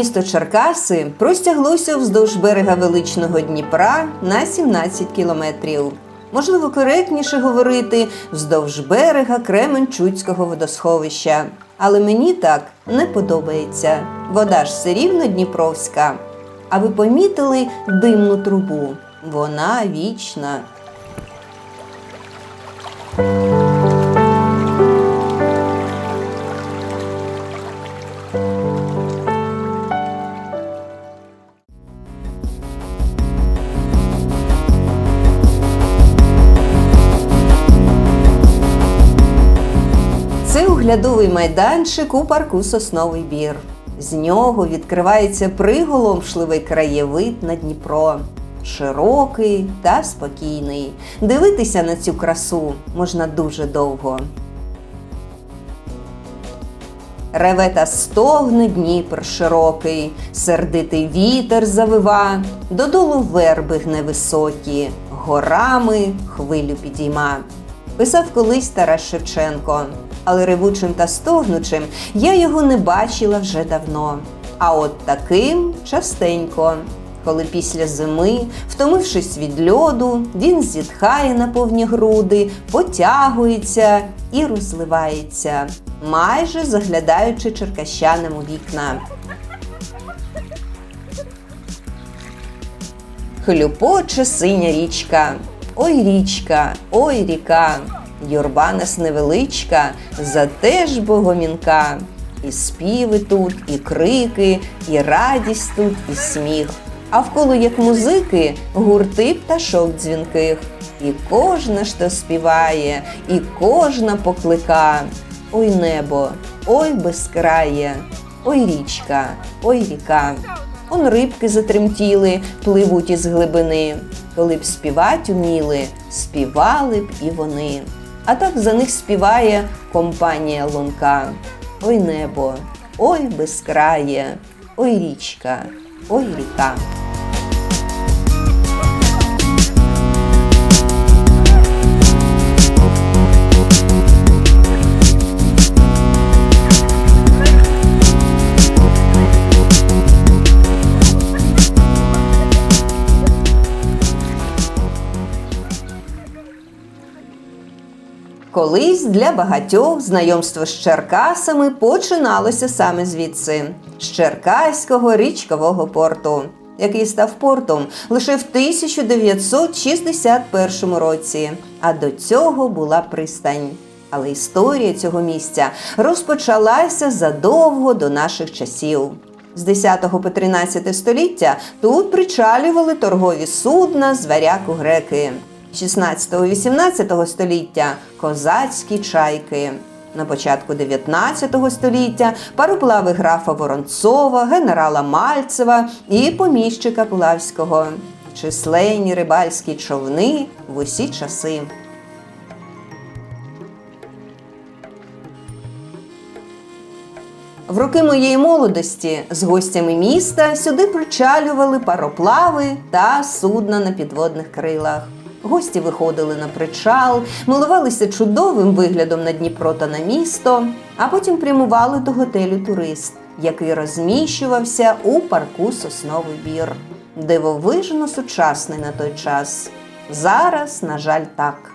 Місто Черкаси простяглося вздовж берега величного Дніпра на 17 кілометрів. Можливо, коректніше говорити вздовж берега Кременчуцького водосховища. Але мені так не подобається. Вода ж все рівно Дніпровська. А ви помітили димну трубу? Вона вічна. Оглядовий майданчик у парку Сосновий Бір. З нього відкривається приголомшливий краєвид на Дніпро. Широкий та спокійний. Дивитися на цю красу можна дуже довго. Реве та стогне Дніпр широкий, сердитий вітер завива, додолу верби гне високі, горами хвилю підійма. Писав колись Тарас Шевченко, але ревучим та стогнучим я його не бачила вже давно. А от таким частенько, коли після зими, втомившись від льоду, він зітхає на повні груди, потягується і розливається, майже заглядаючи черкащанам у вікна. Хлюпоче синя річка, ой річка, ой ріка, юрба нас невеличка, зате ж богомінка. І співи тут, і крики, і радість тут, і сміх. А вколо, як музики, гурти пташок дзвінких. І кожна ж то співає, і кожна поклика. Ой небо, ой безкрає, ой річка, ой ріка. Он рибки затремтіли, пливуть із глибини. Коли б співать уміли, співали б і вони. А так за них співає компанія лунка. Ой небо, ой безкрає, ой річка, ой ріка. Колись для багатьох знайомство з Черкасами починалося саме звідси з Черкаського річкового порту, який став портом лише в 1961 році. А до цього була пристань. Але історія цього місця розпочалася задовго до наших часів. З 10 по 13 століття тут причалювали торгові судна з варяку греки. 16-18 століття козацькі чайки. На початку 19 століття пароплави графа Воронцова, генерала Мальцева і поміщика Пулавського. Численні рибальські човни в усі часи. В роки моєї молодості з гостями міста сюди причалювали пароплави та судна на підводних крилах. Гості виходили на причал, милувалися чудовим виглядом на Дніпро та на місто, а потім прямували до готелю Турист, який розміщувався у парку Сосновий Бір. Дивовижно сучасний на той час. Зараз, на жаль, так.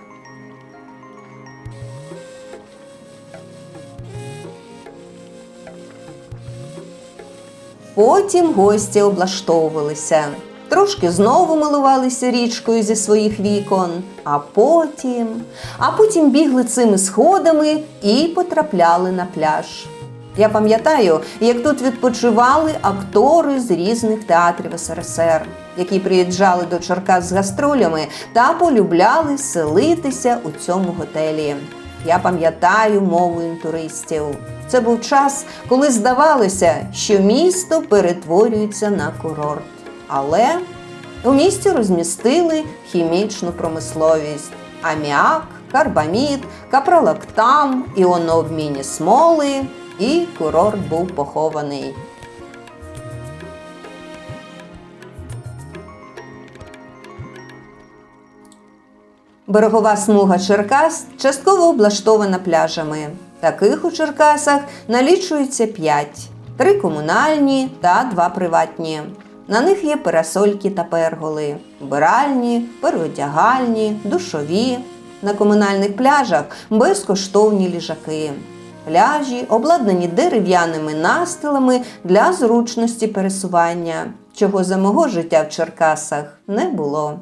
Потім гості облаштовувалися. Трошки знову милувалися річкою зі своїх вікон, а потім, а потім бігли цими сходами і потрапляли на пляж. Я пам'ятаю, як тут відпочивали актори з різних театрів СРСР, які приїжджали до Черкас з гастролями та полюбляли селитися у цьому готелі. Я пам'ятаю мову інтуристів. Це був час, коли здавалося, що місто перетворюється на курорт. Але у місті розмістили хімічну промисловість: аміак, карбамід, капролактам, іонообмінні смоли, і курорт був похований. Берегова смуга Черкас частково облаштована пляжами. Таких у Черкасах налічується 5. три комунальні та два приватні. На них є парасольки та перголи, вбиральні, переодягальні, душові. На комунальних пляжах безкоштовні ліжаки. Пляжі обладнані дерев'яними настилами для зручності пересування, чого за мого життя в Черкасах не було.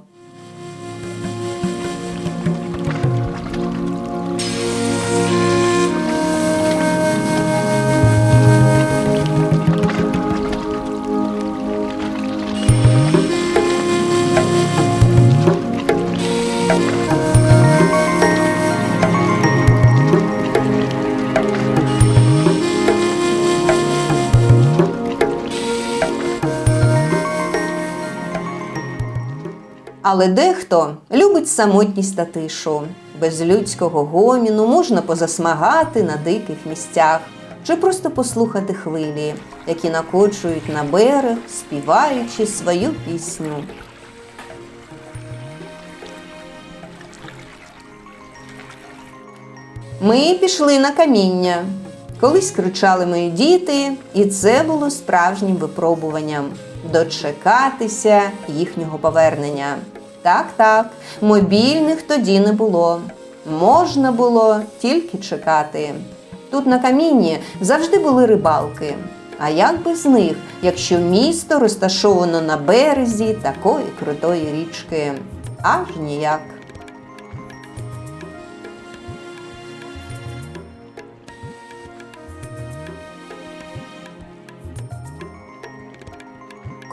Але дехто любить самотність та тишу. Без людського гоміну можна позасмагати на диких місцях чи просто послухати хвилі, які накочують на берег, співаючи свою пісню. Ми пішли на каміння. Колись кричали мої діти, і це було справжнім випробуванням дочекатися їхнього повернення. Так, так, мобільних тоді не було. Можна було тільки чекати. Тут на камінні завжди були рибалки. А як без них, якщо місто розташовано на березі такої крутої річки? Аж ніяк.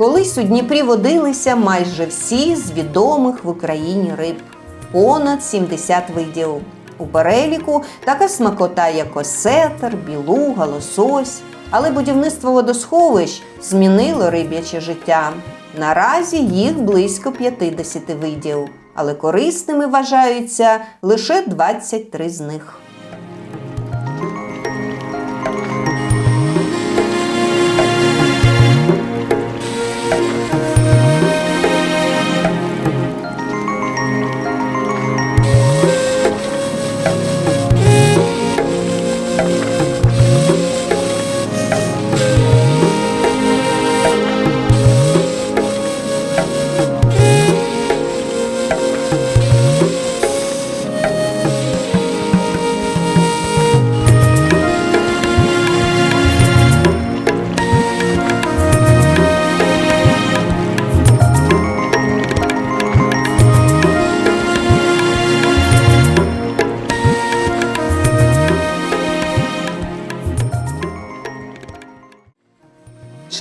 Колись у Дніпрі водилися майже всі з відомих в Україні риб понад 70 видів. У переліку така смакота, як осетр, білуга, лосось. Але будівництво водосховищ змінило риб'яче життя. Наразі їх близько 50 видів, але корисними вважаються лише 23 з них.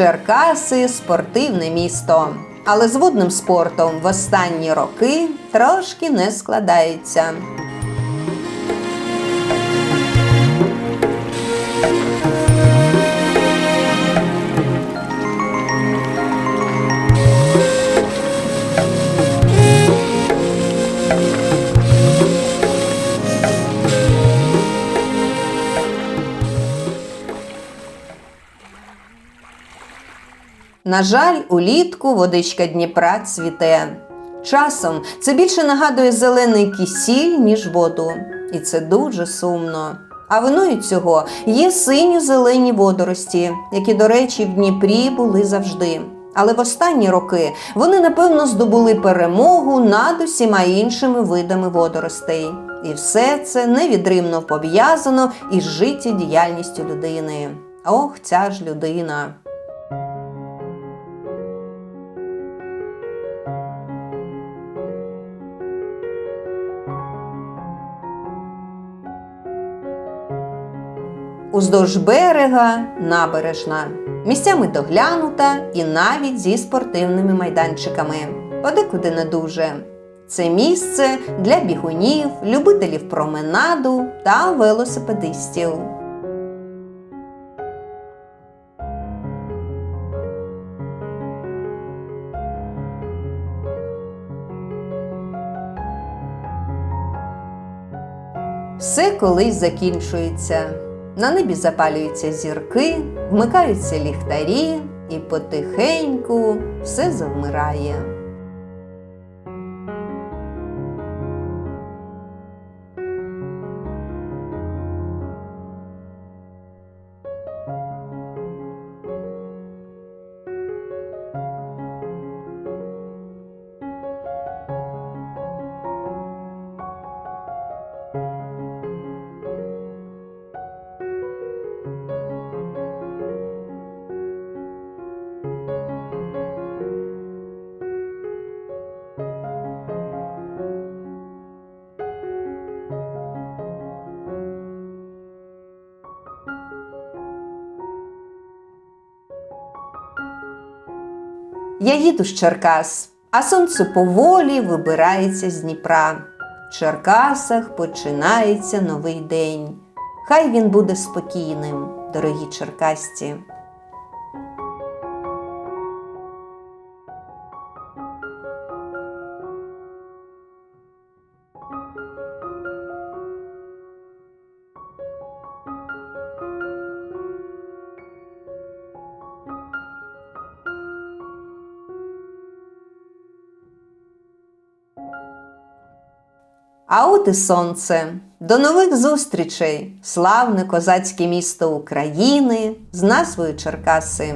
Черкаси спортивне місто. Але з водним спортом в останні роки трошки не складається. На жаль, улітку водичка Дніпра цвіте. Часом це більше нагадує зелений кисіль, ніж воду. І це дуже сумно. А виною цього є синьо-зелені водорості, які, до речі, в Дніпрі були завжди. Але в останні роки вони, напевно, здобули перемогу над усіма іншими видами водоростей. І все це невідривно пов'язано із життєдіяльністю людини. Ох, ця ж людина! Уздовж берега набережна, місцями доглянута і навіть зі спортивними майданчиками. Подекуди не дуже. Це місце для бігунів, любителів променаду та велосипедистів. Все колись закінчується. На небі запалюються зірки, вмикаються ліхтарі, і потихеньку все завмирає. Я їду з Черкас, а сонце поволі вибирається з Дніпра. В Черкасах починається новий день. Хай він буде спокійним, дорогі черкасці. А от і сонце. До нових зустрічей! Славне козацьке місто України з назвою Черкаси.